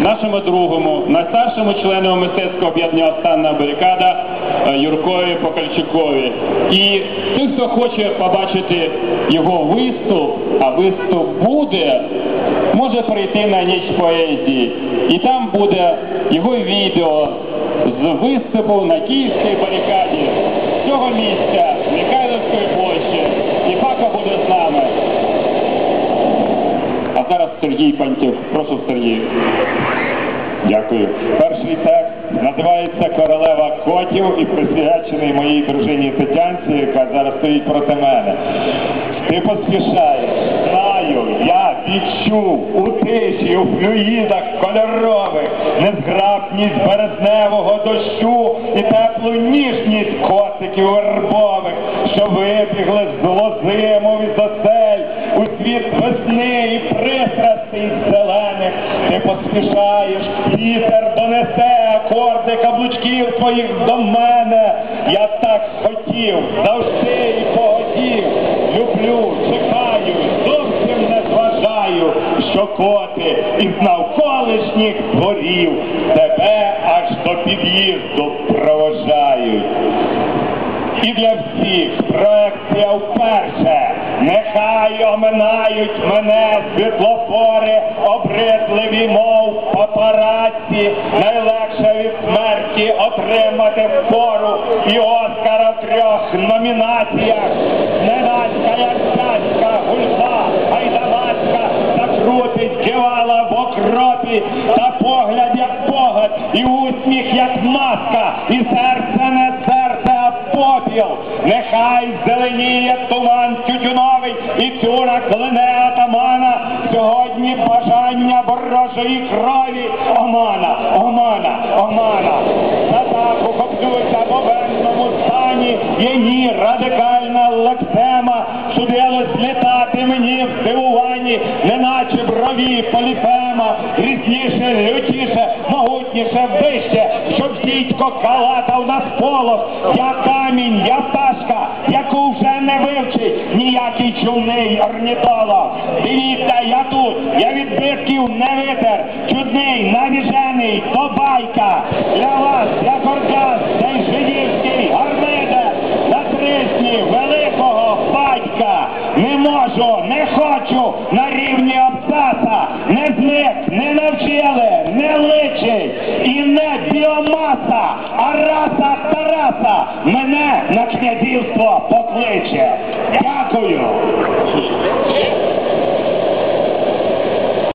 нашому другому, найстаршому члену мистецького об'єднання Останна барикада е, Юркові Покальчукові. І той, хто хоче побачити його виступ, а виступ буде, може прийти на ніч поезії. І там буде його відео з виступу на Київській барикаді з цього місця, Михайловської площі. І Пако буде з нами. А зараз Сергій Пантюк. Прошу Сергій. Дякую. Перший текст називається Королева котів і присвячений моїй дружині Тетянці, яка зараз стоїть проти мене. Ти поспішаєш, знаю, я відчув у тиші, у флюїдах кольорових, незграбність березневого дощу і теплу ніжність котиків вербових, що вибігли з злозиму від осель у світ весни і пристрастей зелених. Ти поспішаєш, вітер донесе акорди каблучків твоїх до мене. Я так хотів, завжди і погодів. Люблю, чекаю, зовсім не зважаю, що коти із навколишніх дворів тебе аж до під'їзду провожають. І для всіх проекція вперше. Нехай оминають мене світлофори, обридливі, мов папараці. Найлегше від смерті отримати впору і Оскара в трьох номінаціях. Ненацька, як цяцька, гулька, гайдамацька, закрутить кивала в окропі, та погляд, як погад, і усміх, як маска, і серце попіл. Нехай зеленіє туман тютюновий, і тюра клине атамана. Сьогодні бажання ворожої крові. Омана, омана, омана. Поліфема. Різніше, лютіше, могутніше, вище, щоб дідько калатав на сполох. Я камінь, я пташка, яку вже не вивчить ніякий чумний орнітолог. Дивіться, я тут, я відбитків не витер, чудний, навіжений, то байка. Для вас, як ордян, цей жидівський гармиде, на трисні великого батька. Не можу, не хочу на рівні абзаца, не не навчили, не личить і не біомаса, а раса Тараса мене на князівство покличе.